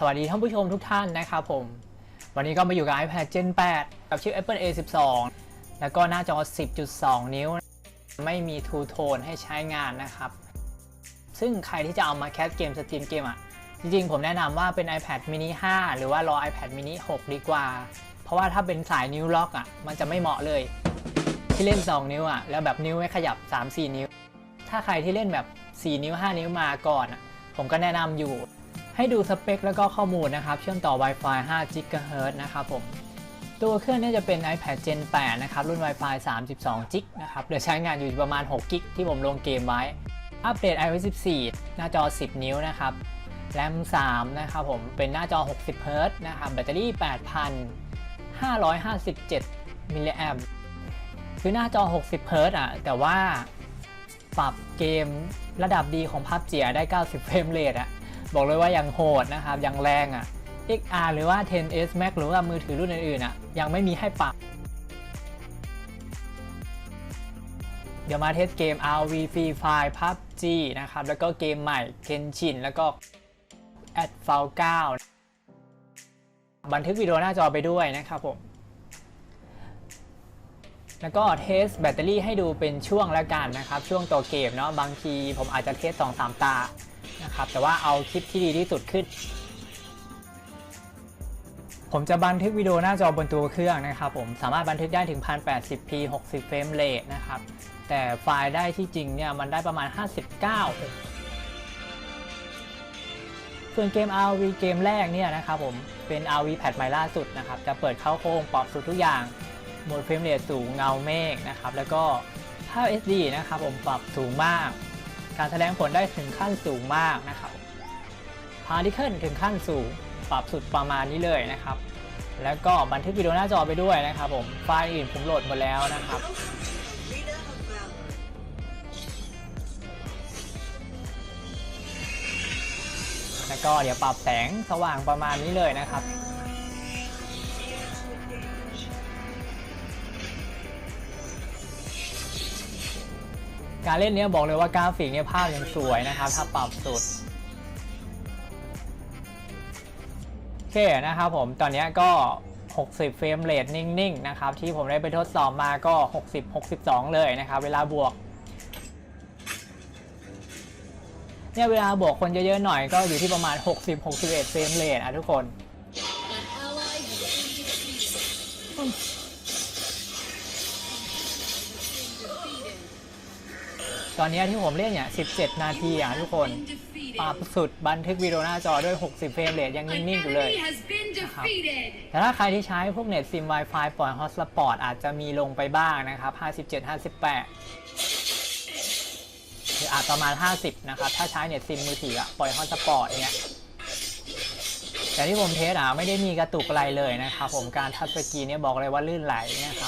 สวัสดีท่านผู้ชมทุกท่านนะครับผม วันนี้ก็มาอยู่กับ iPad Gen 8 กับชิป Apple A12 แล้วก็หน้าจอ 10.2 นิ้ว ไม่มี True Tone ให้ใช้งานนะครับ ซึ่งใครที่จะเอามาแคสเกมสตรีมเกมอะ จริงๆ ผมแนะนำว่าเป็น iPad mini 5 หรือว่ารอ iPad mini 6 ดีกว่า เพราะว่าถ้าเป็นสายนิ้วล็อกอะ มันจะไม่เหมาะเลย ที่เล่น 2 นิ้วอะ แล้วแบบนิ้วไม่ขยับ 3-4 นิ้ว ถ้าใครที่เล่นแบบ 4 นิ้ว 5 นิ้วมาก่อนอะผมก็แนะนำอยู่ ให้ดูสเปคแล้วก็ข้อมูลนะครับ เชื่อมต่อ Wi-Fi 5 GHz นะครับผม ตัวเครื่องเนี้จะเป็น iPad Gen 8 นะครับ รุ่น Wi-Fi 32 g นะครับเดี๋ยวใช้งานอยู่ประมาณ 6 g ที่ผมลงเกมไว้ อัปเดต iOS 14 หน้าจอ 10 นิ้วนะครับ แรม 3 นะครับผม เป็นหน้าจอ 60 Hz นะครับ แบตเตอรี่ 8,557 มิลลิแอมป์คือหน้าจอ 60 Hz อะ แต่ว่าปรับเกมระดับดีของ PUBG อะได้ 90 เฟรมเรทอะ บอกเลยว่ายังโหดนะครับยังแรงอะ XR หรือว่า 10s Max หรือว่ามือถือรุ่นอื่นๆอะยังไม่มีให้ปรับเดี๋ยวมาเทสเกม RV Free Fire PUBG นะครับ แล้วก็เกมใหม่ Genshin แล้วก็ a d f a l 9บันทึกวิดีโอหน้าจอไปด้วยนะครับผม แล้วก็เทสแบตเตอรี่ให้ดูเป็นช่วงแล้วกันนะครับ ช่วงตัวเกมเนาะบางทีผมอาจจะเทส 2-3 ตา นะครับ แต่ว่าเอาคลิปที่ดีที่สุดขึ้น ผมจะบันทึกวิดีโอหน้าจอบนตัวเครื่องนะครับผมสามารถบันทึกได้ถึง 1080p 60 เฟรมเรทนะครับ แต่ไฟล์ได้ที่จริงเนี่ยมันได้ประมาณ 59 ส่วนเกม RV เกมแรกเนี่ยนะครับผมเป็น RV แพทใหม่ล่าสุดนะครับ จะเปิดเข้าโครงปรับสุดทุกอย่างโหมดเฟรมเรทสูงเงาเมฆนะครับแล้วก็ภาพ SD นะครับผมปรับสูงมาก การแสดงผลได้ถึงขั้นสูงมากนะครับพาร์ติเคิลถึงขั้นสูงปรับสุดประมาณนี้เลยนะครับ แล้วก็บันทึกวิดีโอหน้าจอไปด้วยนะครับผมไฟล์อื่นผมโหลดหมดแล้วนะครับแล้วก็เดี๋ยวปรับแสงสว่างประมาณนี้เลยนะครับ การเล่นเนี้ยบอกเลยว่ากราฟิกเนี่ยภาพยังสวยนะครับถ้าปรับสุดโอเคนะครับผมตอนเนี้ยก็ 60 เฟรมเรทนิ่งๆนะครับที่ผมได้ไปทดสอบมาก็ 60 62 เลยนะครับเวลาบวกเนี่ยเวลาบวกคนเยอะๆหน่อยก็อยู่ที่ประมาณ 60 61 เฟรมเรทอะทุกคน ตอนนี้ที่ผมเล่นเนี่ย 17 นาทีอะทุกคน ปรับสุดบันทึกวิดีโอหน้าจอด้วย 60 เฟรมเรทยังนิ่งๆอยู่เลยแต่ถ้าใครที่ใช้พวกเน็ตซิม Wi-Fi ปล่อยฮอตสปอร์ตอาจจะมีลงไปบ้างนะครับ 57 58หรืออาจประมาณ 50 นะครับ ถ้าใช้เน็ตซิมมือถืออะปล่อยฮอตสปอร์ตเนี่ยแต่ที่ผมเทสอะไม่ได้มีกระตุกอะไรเลยนะครับผมการทัชสกรีนเนี่ยบอกเลยว่าลื่นไหลนะครับ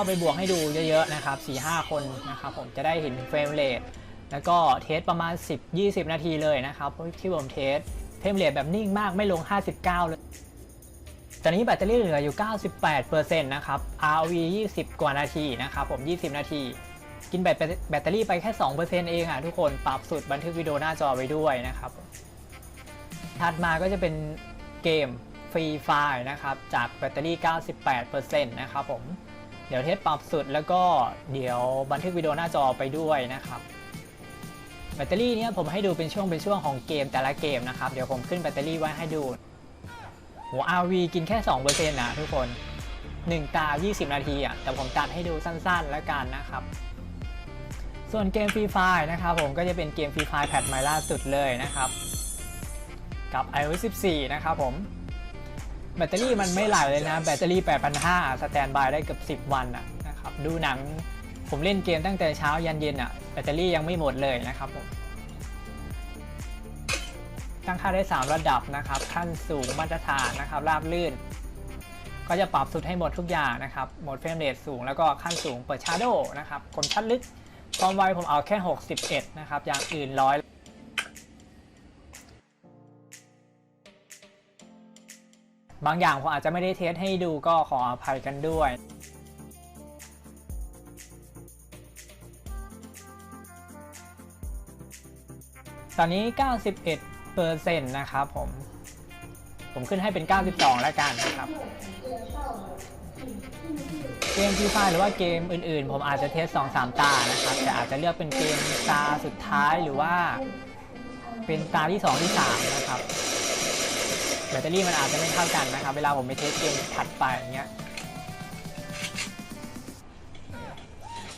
เข้าไปบวกให้ดูเยอะๆนะครับ 4-5 คนนะครับผมจะได้เห็นเฟรมเรทแล้วก็เทสประมาณ 10-20 นาทีเลยนะครับที่ผมเทสเฟรมเรทแบบนิ่งมากไม่ลง 59 เลยตอนนี้แบตเตอรี่เหลืออยู่ 98%นะครับ ROV 20 กว่านาทีนะครับผม 20 นาที กินแบตแบตเตอรี่ไปแค่ 2%เองอะทุกคน ปรับสุดบันทึกวิดีโอหน้าจอไว้ด้วยนะครับ ถัดมาก็จะเป็นเกมฟรีไฟนะครับ จากแบตเตอรี่ 98%นะครับผม เดี๋ยวเทสปรับสุดแล้วก็เดี๋ยวบันทึกวิดีโอหน้าจอไปด้วยนะครับแบตเตอรี่เนี้ยผมให้ดูเป็นช่วงเป็นช่วงของเกมแต่ละเกมนะครับ เดี๋ยวผมขึ้นแบตเตอรี่ไว้ให้ดูโห RV กินแค่ 2%นะทุกคน 1 ตา 20 นาทีอะแต่ผมตัดให้ดูสั้นๆแล้วกันนะครับ ส่วนเกมฟรีไฟนะครับผมก็จะเป็นเกมฟรีไฟแพทใหม่ล่าสุดเลยนะครับ กับ iOS 14 นะครับผม แบตเตอรี่มันไม่ไหลเลยนะ แบตเตอรี่ 8,500 สแตนบายได้เกือบ10 วันอะนะครับดูหนังผมเล่นเกมตั้งแต่เช้ายันเย็นอะแบตเตอรี่ยังไม่หมดเลยนะครับผมตั้งค่าได้ 3 ระดับนะครับ ขั้นสูงมาตรฐานนะครับราบลื่น ก็จะปรับสุดให้หมดทุกอย่างนะครับโหมดเฟรมเรทสูงแล้วก็ขั้นสูงเปิดชาร์โดนะครับคมชัดลึกความไวผมเอาแค่ 61 นะครับ อย่างอื่นร้อย บางอย่างผมอาจจะไม่ได้เทสให้ดูก็ขออภัยกันด้วยตอนนี้ 91เปอร์เซ็นต์นะครับผม ผมขึ้นให้เป็น 92 แล้วกันนะครับ เกมฟรีไฟหรือว่าเกมอื่นๆ ผมอาจจะเทส 2-3 ตานะครับ แต่อาจจะเลือกเป็นเกมตาสุดท้ายหรือว่า เป็นตาที่ 2 ที่ 3 นะครับ แบตเตอรี่มันอาจจะไม่เท่ากันนะครับ เวลาผมไปเทสเกมถัดไปอย่างเงี้ย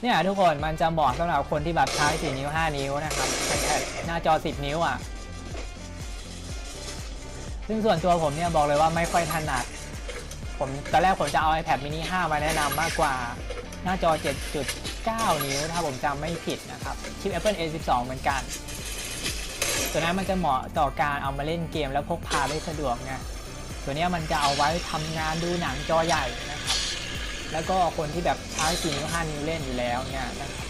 เนี่ยทุกคนมันจะเหมาะสำหรับคนที่แบบใช้4นิ้ว 5 นิ้วนะครับแต่หน้าจอ 10 นิ้วอะ ซึ่งส่วนตัวผมเนี่ยบอกเลยว่าไม่ค่อยถนัด ผมตอนแรกผมจะเอา iPad mini 5 มาแนะนำมากกว่า หน้าจอ 7.9 นิ้ว ถ้าผมจำไม่ผิดนะครับ ชิป Apple A12 เหมือนกัน ตัวนั้นมันจะเหมาะต่อการเอามาเล่นเกมแล้วพกพาได้สะดวกไงตัวนี้มันจะเอาไว้ทำงานดูหนังจอใหญ่นะครับ แล้วก็คนที่แบบใช้4นิ้ว5นิ้วเล่นอยู่แล้วเนี่ยนะครับ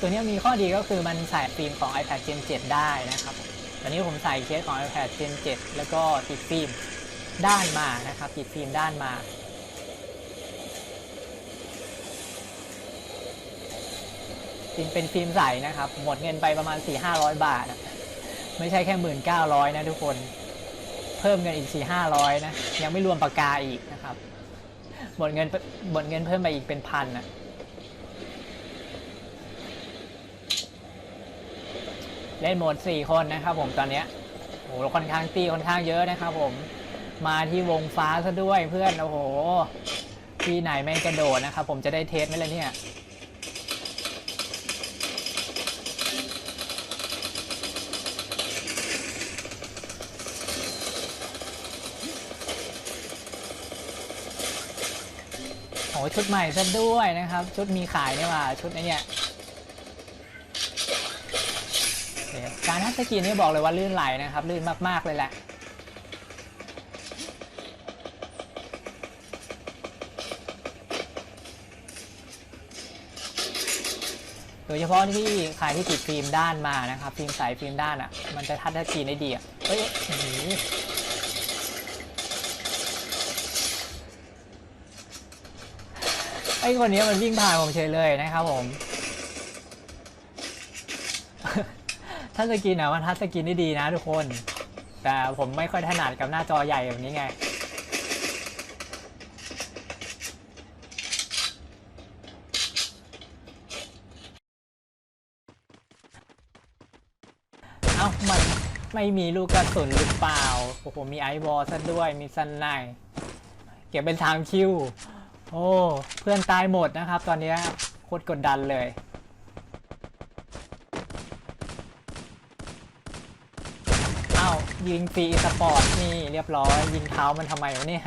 ตัวนี้มีข้อดีก็คือมันใส่ฟิล์มของ iPad Gen 7 ได้นะครับ ตอนนี้ผมใส่เคสของ iPad Gen 7 แล้วก็ติดฟิล์มด้านมานะครับ ติดฟิล์มด้านมา ฟิล์มเป็นฟิล์มใสนะครับ หมดเงินไปประมาณ 4-500 บาทอะไม่ใช่แค่ 1,900 นะทุกคน เพิ่มเงินอีก 4-500 นะ ยังไม่รวมปากกาอีกนะครับ หมดเงินหมดเงินเพิ่มไปอีกเป็นพันอะเล่นโหมด 4 คนนะครับผมตอนเนี้ยโอ้โหค่อนข้างตีค่อนข้างเยอะนะครับผม มาที่วงฟ้าซะด้วยเพื่อน โอ้โห ที่ไหนแม่งกระโดดนะครับผมจะได้เทสไหมล่ะเนี่ย อ้ชุดใหม่ซะด้วยนะครับ ชุดมีขายเนี่ยว่าชุดนี่เดี๋ยการทัชสกีนนี่บอกเลยว่าลื่นไหลนะครับ ลื่นมากๆเลยแหละโดยเฉพาะที่ใครที่ติดฟิล์มด้านมานะครับ ฟิล์มใสฟิล์มด้านอะ มันจะทัชสกีได้ดีอะเฮ้ย อ้โหไอ้คนนี้มันวิ่งผ่านผมเฉยเลยนะครับผม ถ้าสกินนะมันทัชสกินได้ดีนะทุกคน แต่ผมไม่ค่อยถนัดกับหน้าจอใหญ่แบบนี้ไง เอ้า มันไม่มีลูกกระสุนหรือเปล่า โอ้โห มีไอวอลซะด้วย มีซันไนเก็บเป็นทางคิว โอ้เพื่อนตายหมดนะครับ ตอนนี้โคตรกดดันเลยเอ้ายิงฟรีสปอร์ตนี่เรียบร้อย ยิงเท้ามันทำไมวะเนี่ย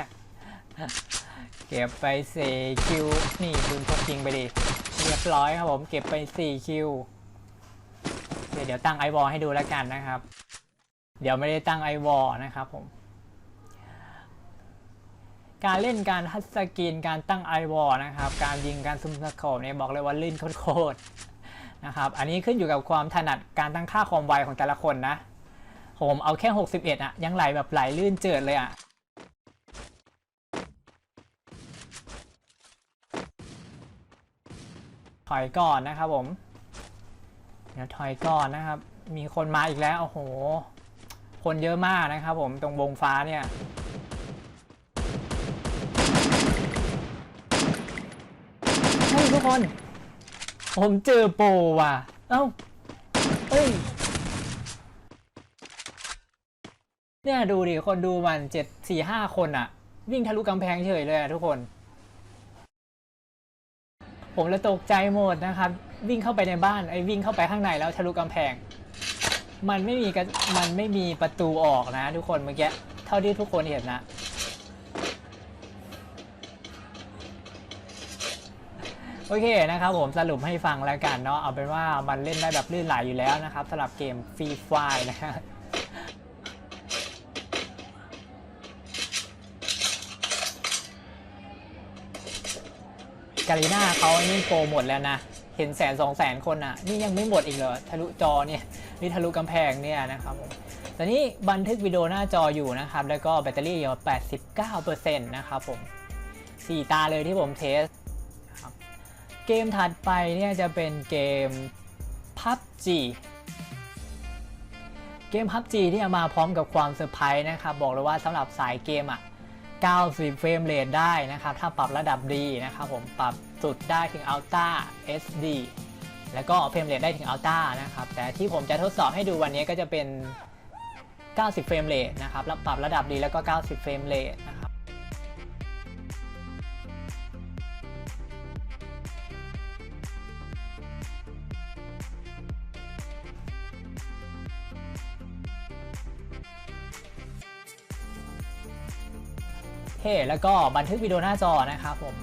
เก็บไป4คิวนี่คุณพกยิงไปดิเรียบร้อยครับผมเก็บไป4คิวเดี๋ยวเดี๋ยวตั้งไอวอลให้ดูแล้วกันนะครับ เดี๋ยวไม่ได้ตั้งไอวอลนะครับผม การเล่นการทัชสกรีนการตั้งไอวอลนะครับ การยิงการซุ่มสโคปเนี่ยบอกเลยว่าลื่นโคตรนะครับ อันนี้ขึ้นอยู่กับความถนัดการตั้งค่าความไวของแต่ละคนนะผมเอาแค่ 61อะยังไหลแบบไหลลื่นเจิดเลยอะถอยก่อนนะครับผม เดี๋ยวถอยก่อนนะครับ มีคนมาอีกแล้ว โอ้โห คนเยอะมากนะครับผมตรงวงฟ้าเนี่ย เฮ้ยทุก คน ผมเจอโปรว่ะ เอ้า เฮ้ย เนี่ยดูดิ คนดูมันเจ็ดสี่ห้าคนอะวิ่งทะลุกำแพงเฉยเลยอะทุกคน ผมเลยตกใจหมดนะครับ วิ่งเข้าไปในบ้านไอ้วิ่งเข้าไปข้างในแล้วทะลุกำแพง มันไม่มีกันมันไม่มีประตูออกนะ ทุกคนเมื่อกี้เท่าที่ทุกคนเห็นนะ โอเคนะครับผมสรุปให้ฟังแล้วกันเนาะเอาเป็นว่ามันเล่นได้แบบลื่นไหลอยู่แล้วนะครับสำหรับเกมฟรีไฟนะฮะกาลิน่าเขานี่โปรหมดแล้วนะ เห็นแสนสองแสนคนอะ นี่ยังไม่หมดอีกเหรอ ทะลุจอเนี่ย นี่ทะลุกำแพงเนี่ยนะครับผมตอนนี้บันทึกวิดีโอหน้าจออยู่นะครับ แล้วก็แบตเตอรี่อยู่ 89%นะครับผม 4 ตาเลยที่ผมเทส เกมถัดไปเนี่ยจะเป็นเกม PUBG เกม PUBG ที่มาพร้อมกับความเซอร์ไพรส์นะครับ บอกเลยว่าสำหรับสายเกมอะ 90 เฟรมเรทได้นะครับ ถ้าปรับระดับดีนะครับผมปรับสุดได้ถึง Ultra SD แล้วก็เฟรมเรทได้ถึง Ultra นะครับ แต่ที่ผมจะทดสอบให้ดูวันนี้ก็จะเป็น 90 เฟรมเรทนะครับแล้วปรับระดับดีแล้วก็ 90 เฟรมเรทนะครับ แล้วก็บันทึกวิดีโอหน้าจอนะครับผม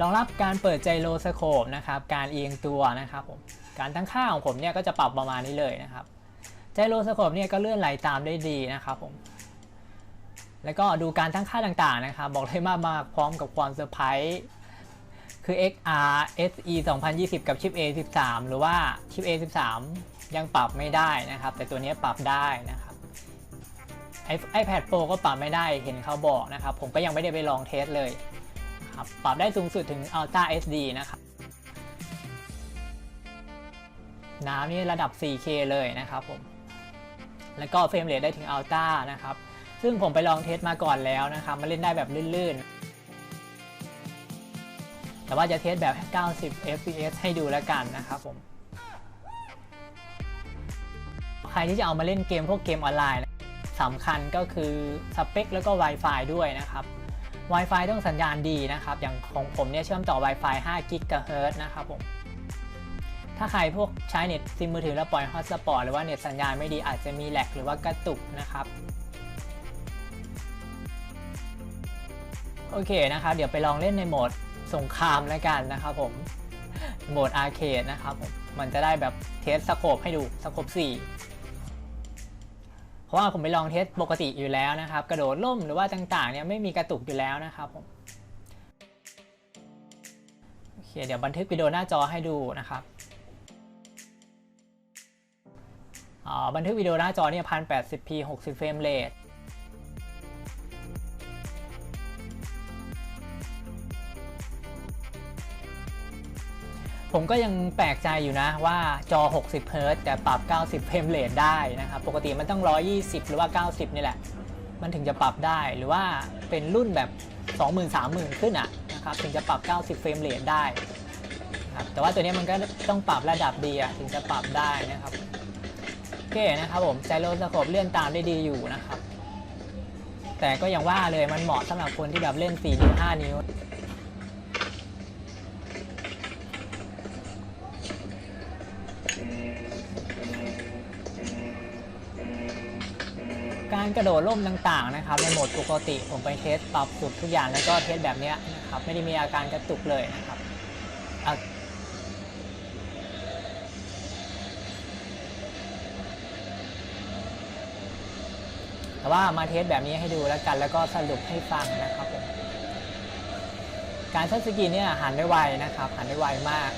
รองรับการเปิดไจโรสโคปนะครับการเอียงตัวนะครับผมการตั้งค่าของผมเนี่ยก็จะปรับประมาณนี้เลยนะครับไจโรสโคปเนี่ยก็เลื่อนไหลตามได้ดีนะครับผมแล้วก็ดูการตั้งค่าต่างๆนะครับ บอกเลยมากมากๆพร้อมกับความเซอร์ไพรส์ คือ XR SE 2020 กับชิป A13 หรือว่าชิป A13 ยังปรับไม่ได้นะครับ แต่ตัวนี้ปรับได้นะครับ iPad Pro ก็ปรับไม่ได้เห็นเขาบอกนะครับ ผมก็ยังไม่ได้ไปลองเทสเลยครับปรับได้สูงสุดถึง Ultra SD นะครับน้ำนี่ระดับ 4K เลยนะครับผม แล้วก็เฟรมเรทได้ถึง Ultra นะครับ ซึ่งผมไปลองเทสมาก่อนแล้วนะครับ มาเล่นได้แบบลื่นๆ แต่ว่าจะเทสแบบ 90 fps ให้ดูแล้วกันนะครับผม ใครที่จะเอามาเล่นเกมพวกเกมออนไลน์สำคัญก็คือสเปคแล้วก็ Wi-Fi ด้วยนะครับ Wi-Fi ต้องสัญญาณดีนะครับ อย่างของผมเนี่ยเชื่อมต่อ Wi-Fi 5 GHz นะครับผม ถ้าใครพวกใช้เน็ตซิมมือถือแล้วปล่อยฮอตสปอตหรือว่าเน็ตสัญญาณไม่ดีอาจจะมีแหลกหรือว่ากระตุกนะครับ โอเคนะครับ เดี๋ยวไปลองเล่นในโหมด สงครามแล้วกันนะครับผมโหมดอาร์เคดนะครับผมมันจะได้แบบเทสสโคปให้ดูสโคป4เพราะว่าผมไปลองเทสปกติอยู่แล้วนะครับ กระโดดล่มหรือว่าต่างๆเนี่ยไม่มีกระตุกอยู่แล้วนะครับผมโอเคเดี๋ยวบันทึกวิดีโอหน้าจอให้ดูนะครับอ๋อบันทึกวิดีโอหน้าจอเนี่ย 1080p 60เฟรมเรท ผมก็ยังแปลกใจอยู่นะว่าจอ 60เฮิรต์แต่ปรับ 90 เฟรมเรทได้นะครับ ปกติมันต้อง 120 หรือว่า 90 นี่แหละ มันถึงจะปรับได้ หรือว่าเป็นรุ่นแบบ 20,000 30,000 ขึ้นอะนะครับ ถึงจะปรับ 90 เฟรมเรทได้ครับแต่ว่าตัวนี้มันก็ต้องปรับระดับดีอะถึงจะปรับได้นะครับ โอเคนะครับผมไจโรสโคปเลื่อนตามได้ดีอยู่นะครับ แต่ก็อย่างว่าเลยมันเหมาะสำหรับคนที่แบบเล่น 4 นิ้ว 5 นิ้ว การกระโดดร่มต่างๆนะครับในโหมดปกติผมไปเทสปรับสุดทุกอย่างแล้วก็เทสแบบนี้นะครับไม่ได้มีอาการกระตุกเลยนะครับแต่ว่ามาเทสแบบนี้ให้ดูแล้วกันแล้วก็สรุปให้ฟังนะครับผมการเซตสกีเนี่ยหันได้ไวนะครับหันได้ไวมาก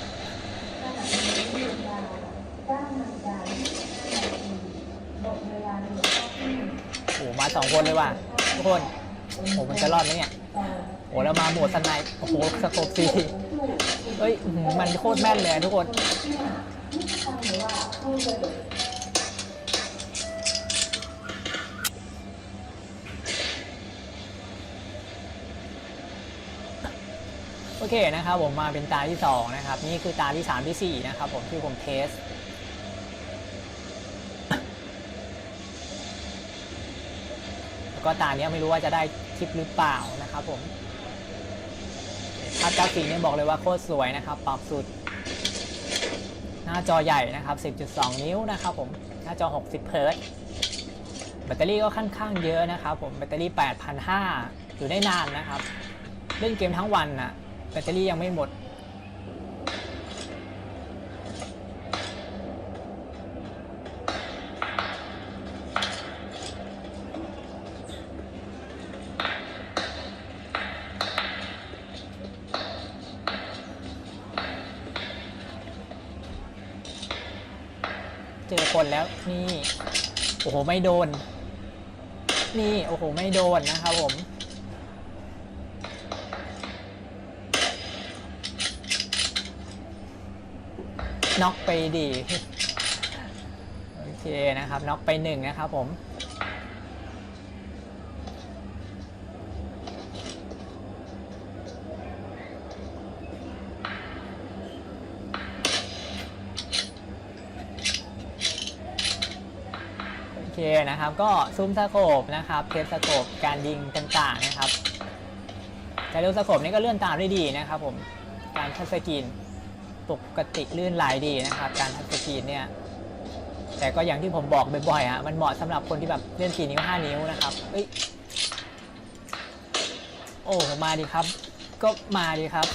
โอ้มาสองคนเลยว่ะทุกคนโอ้มันจะรอดไหมเนี่ยโอ้แล้วมาหมดสไนป์โอ้โหสโคปซีเฮ้ยมันโคตรแม่นเลยทุกคนโอเคนะครับผมมาเป็นตาที่สองนะครับ นี่คือตาที่สามที่สี่นะครับผมที่ผมเทส แล้ว ก็ตาเนี้ยไม่รู้ว่าจะได้คลิปหรือเปล่านะครับผมภาพกราฟิกเนี่ยบอกเลยว่าโคตรสวยนะครับ ปรับสุด หน้าจอใหญ่นะครับ 10.2 นิ้วนะครับผม หน้าจอ 60 เฮิร์ตซ์แบตเตอรี่ก็ค่อนข้างเยอะนะครับผม แบตเตอรี่ 8,500 อยู่ได้นานนะครับ เล่นเกมทั้งวันน่ะแบตเตอรี่ยังไม่หมด คนแล้วนี่ โอ้โห ไม่โดน นี่ โอ้โห ไม่โดนนะครับผม น็อกไปดี โอเคนะครับ น็อกไปหนึ่งนะครับผม นะครับก็ซูมสโคปนะครับเทสสโคปการยิงต่างๆนะครับแต่เร็วสโคปนี่ก็เลื่อนตามได้ดีนะครับผมการทัชสกรีนปกติลื่นไหลดีนะครับ การทัชสกรีนเนี่ยแต่ก็อย่างที่ผมบอกบ่อยๆอะมันเหมาะสำหรับคนที่แบบเล่น4นิ้ว5นิ้วนะครับเอ้ยโอ้มาดีครับ ก็มาดีครับ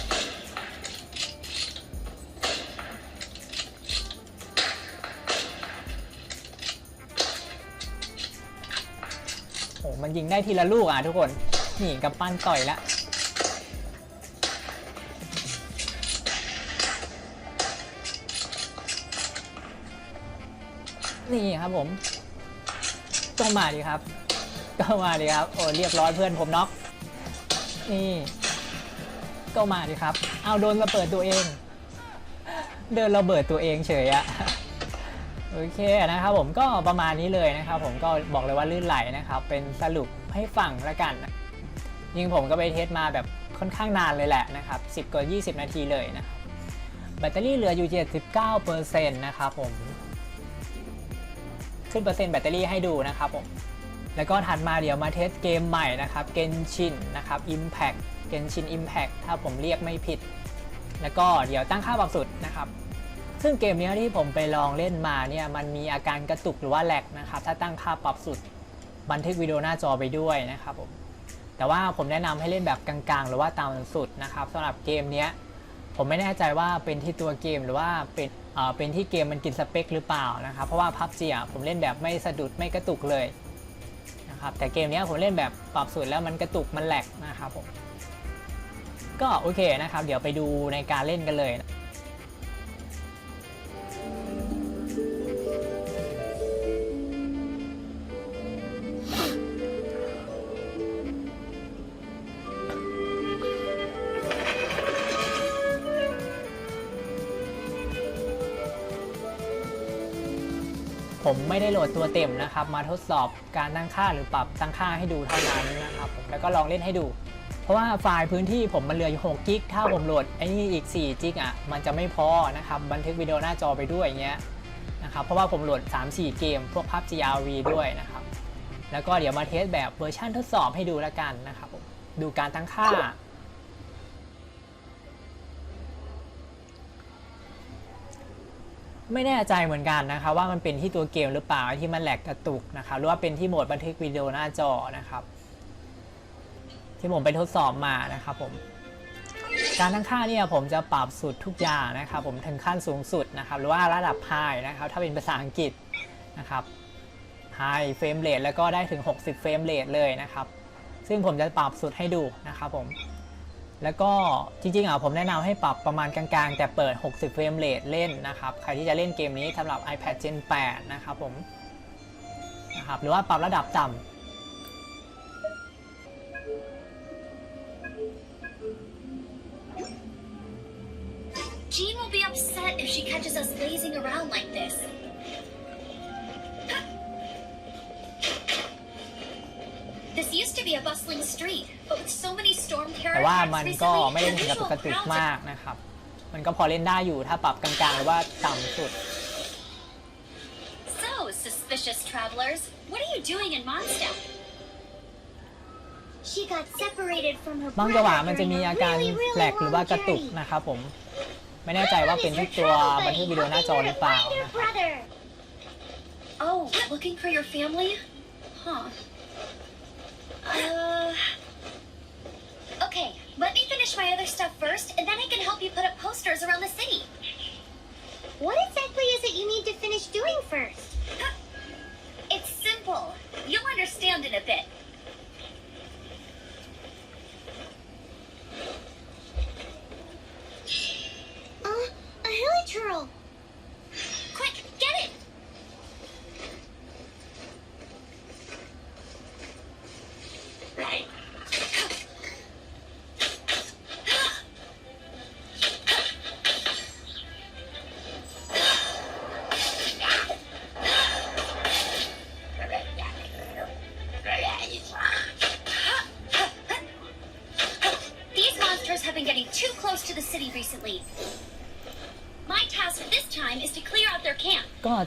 มันยิงได้ทีละลูกอะทุกคน นี่กับปั้นต่อยละนี่ครับผมก็มาดีครับก็มาดีครับ โอ้เรียบร้อยเพื่อนผมน็อกนี่ก็มาดีครับ เอาโดนระเบิดตัวเอง เดินระเบิดตัวเองเฉยอะ โอเคนะครับผมก็ประมาณนี้เลยนะครับ ผมก็บอกเลยว่าลื่นไหลนะครับ เป็นสรุปให้ฟังล้วกัน ยิงผมก็ไปเทสมาแบบค่อนข้างนานเลยแหละนะครับ 10 กว่า 20 นาทีเลยนะแบตเตอรี่เหลืออยู่ 79%นะครับผม ขึ้นเปอร์เซ็นต์แบตเตอรี่ให้ดูนะครับผม แล้วก็ถัดมาเดี๋ยวมาเทสเกมใหม่นะครับ Genshin นะครับ Impact Genshin Impact ถ้าผมเรียกไม่ผิด แล้วก็เดี๋ยวตั้งค่าปรับสุดนะครับ ซึ่งเกมนี้ที่ผมไปลองเล่นมาเนี่ยมันมีอาการกระตุกหรือว่าแหลกนะครับ ถ้าตั้งค่าปรับสุดบันทึกวิดีโอหน้าจอไปด้วยนะครับผมแต่ว่าผมแนะนำให้เล่นแบบกลางๆ หรือว่าตามสุดนะครับสำหรับเกมนี้ผมไม่แน่ใจว่าเป็นที่ตัวเกมหรือว่าเป็นเอ่อเป็นที่เกมมันกินสเปคหรือเปล่านะครับเพราะว่าพับเจีอะผมเล่นแบบไม่สะดุดไม่กระตุกเลยนะครับแต่เกมนี้ผมเล่นแบบปรับสุดแล้วมันกระตุกมันแหลกนะครับผมก็โอเคนะครับ เดี๋ยวไปดูในการเล่นกันเลย ผมไม่ได้โหลดตัวเต็มนะครับ มาทดสอบการตั้งค่าหรือปรับตั้งค่าให้ดูเท่านั้นนะครับผมแล้วก็ลองเล่นให้ดู เพราะว่าไฟล์พื้นที่ผมมันเหลืออยู่6กิกถ้าผมโหลดไอ้นี่อีก4กิกอะมันจะไม่พอนะครับบันทึกวิดีโอหน้าจอไปด้วยอย่างเงี้ยนะครับเพราะว่าผมโหลด 3-4 เกม พวก PUBG RV ด้วยนะครับแล้วก็เดี๋ยวมาเทสแบบเวอร์ชันทดสอบให้ดูแล้วกันนะครับดูการตั้งค่า ไม่แน่ใจเหมือนกันนะครับว่ามันเป็นที่ตัวเกมหรือเปล่าที่มันแหลกกระตุกนะครับหรือว่าเป็นที่โหมดบันทึกวิดีโอหน้าจอนะครับ ที่ผมไปทดสอบมานะครับผมการตั้งค่าเนี่ยผมจะปรับสุดทุกอย่างนะครับ ผมถึงขั้นสูงสุดนะครับ หรือว่าระดับ High นะครับ ถ้าเป็นภาษาอังกฤษนะครับ High Frame Rate แล้วก็ได้ถึง 60 Frame Rate เลยนะครับ ซึ่งผมจะปรับสุดให้ดูนะครับผม แล้วก็จริงๆอะผมแนะนำให้ปรับประมาณกลางๆ แต่เปิด 60 เฟรมเรทเล่นนะครับ ใครที่จะเล่นเกมนี้สำหรับ iPad Gen 8 นะครับผมนะครับหรือว่าปรับระดับต่ำ Jean will be upset if she catches us lazing around like this. This used to be a bustling street, but with so many storm แต่ว่า terror มัน attacks ก็ recently, ไม่ได้ the ถึงกับ visual กระตุก crowds มากนะครับ มันก็พอเล่นได้อยู่ถ้าปรับกลางๆ หรือว่าต่ำสุด So, suspicious travelers, what are you doing in Mondstadt? She got separated from her บางจังหวะมันจะมีอาการแหลกหรือว่ากระตุกนะครับผม ไม่แน่ใจว่าเป็นที่ตัวบันทึกวิดีโอหน้าจอหรือเปล่านะครับ Oh, looking for your family? Huh. Uh. Okay, let me finish my other stuff first, and then I can help you put up posters around the city. What exactly is it you need to finish doing first? It's simple. You'll understand in a bit. Uh, a heliturl. Quick,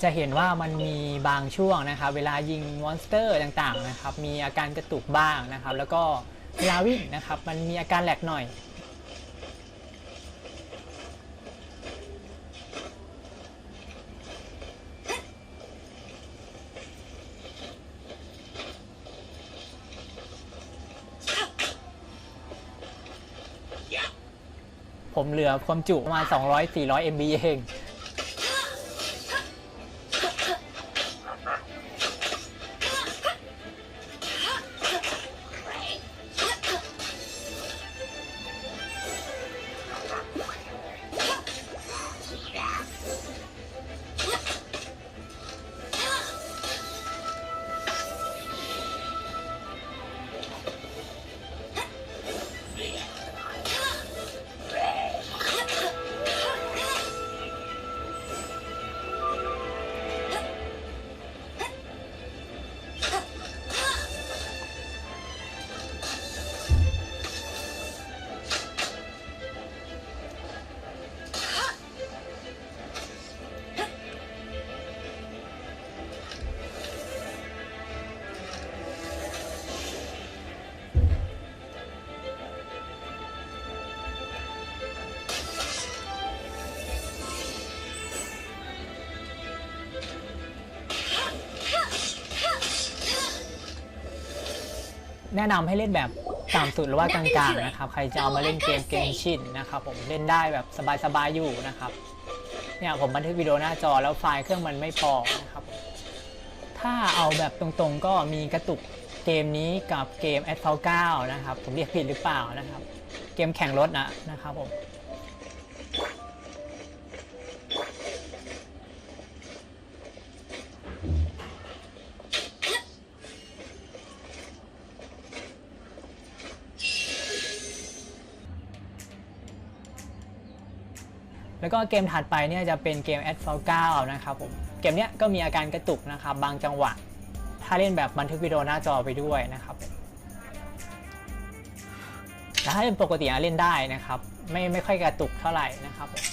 จะเห็นว่ามันมีบางช่วงนะครับเวลายิงมอนสเตอร์ต่างๆนะครับมีอาการกระตุกบ้างนะครับ แล้วก็เวลาวิ่งนะครับมันมีอาการแหลกหน่อยผมเหลือความจุประมาณ 200-400 MB เอง แนะนำให้เล่นแบบต่ำสุดหรือว่ากลางๆนะครับ ใครจะเอามาเล่นเกมเกมชินนะครับผมเล่นได้แบบสบายๆอยู่นะครับเนี่ยผมบันทึกวิดีโอหน้าจอแล้วไฟล์เครื่องมันไม่พอนะครับ ถ้าเอาแบบตรงๆก็มีกระตุกเกมนี้กับเกม a s p h a l t 9นะครับผมเรียกผิดหรือเปล่านะครับ เกมแข่งรถนะนะครับผม แล้วก็เกมถัดไปเนี่ยจะเป็นเกม a s p h a l t 9นะครับผม เกมเนี้ยก็มีอาการกระตุกนะครับบางจังหวะ ถ้าเล่นแบบบันทึกวิดีโอหน้าจอไปด้วยนะครับแต่ถ้าเล่นปกติเล่นได้นะครับ ไม่ไม่ค่อยกระตุกเท่าไหร่นะครับผม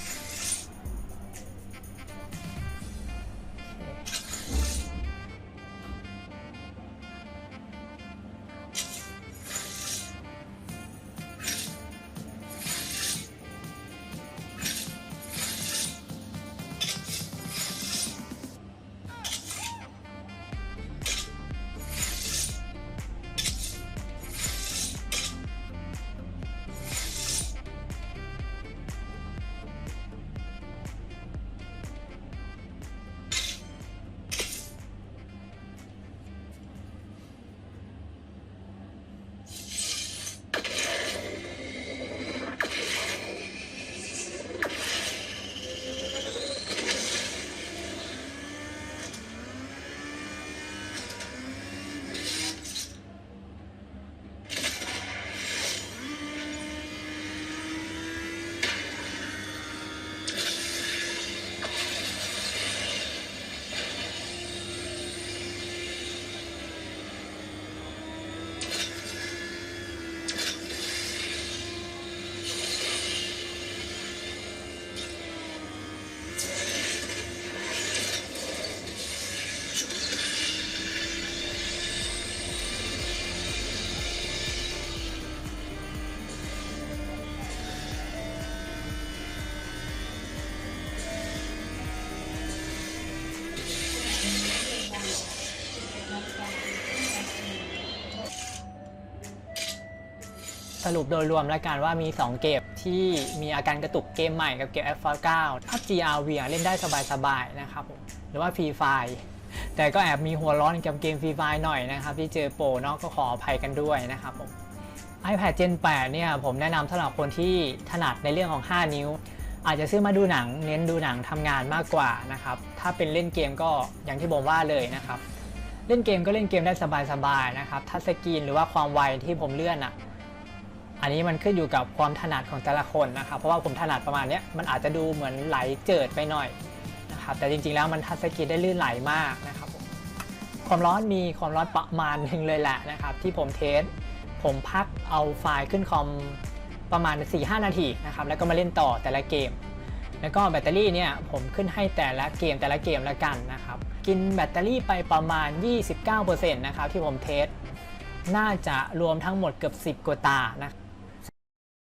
สรุปโดยรวมแล้วกันว่ามี 2 เกมที่มีอาการกระตุกเกมใหม่กับเกม f 9ถ้า GRV เล่นได้สบายๆนะครับผมหรือว่า Free Fire แต่ก็แอบมีหัวร้อนกับเกม Free Fire หน่อยนะครับ ที่เจอโปรเนาะก็ขออภัยกันด้วยนะครับผม iPad Gen 8 เนี่ยผมแนะนำสำหรับคนที่ถนัดในเรื่องของ 5 นิ้ว อาจจะซื้อมาดูหนังเน้นดูหนังทำงานมากกว่านะครับ ถ้าเป็นเล่นเกมก็อย่างที่ผมว่าเลยนะครับ เล่นเกมก็เล่นเกมได้สบายๆนะครับทัชสกรีนหรือว่าความไวที่ผมเลื่อนอะ อันนี้มันขึ้นอยู่กับความถนัดของแต่ละคนนะครับเพราะว่าผมถนัดประมาณนี้มันอาจจะดูเหมือนไหลเจิดไปหน่อยนะครับแต่จริงๆแล้วมันทัชสกรีนได้ลื่นไหลมากนะครับความร้อนมีความร้อนประมาณหนึ่งเลยแหละนะครับที่ผมเทสผมพักเอาไฟล์ขึ้นคอมประมาณ 4-5 นาทีนะครับแล้วก็มาเล่นต่อแต่ละเกม แล้วก็แบตเตอรี่เนี่ยผมขึ้นให้แต่ละเกมแต่ละเกมแล้วกันนะครับกินแบตเตอรี่ไปประมาณ 29%นะครับที่ผมเทสน่าจะรวมทั้งหมดเกือบ 10 กว่าตานะ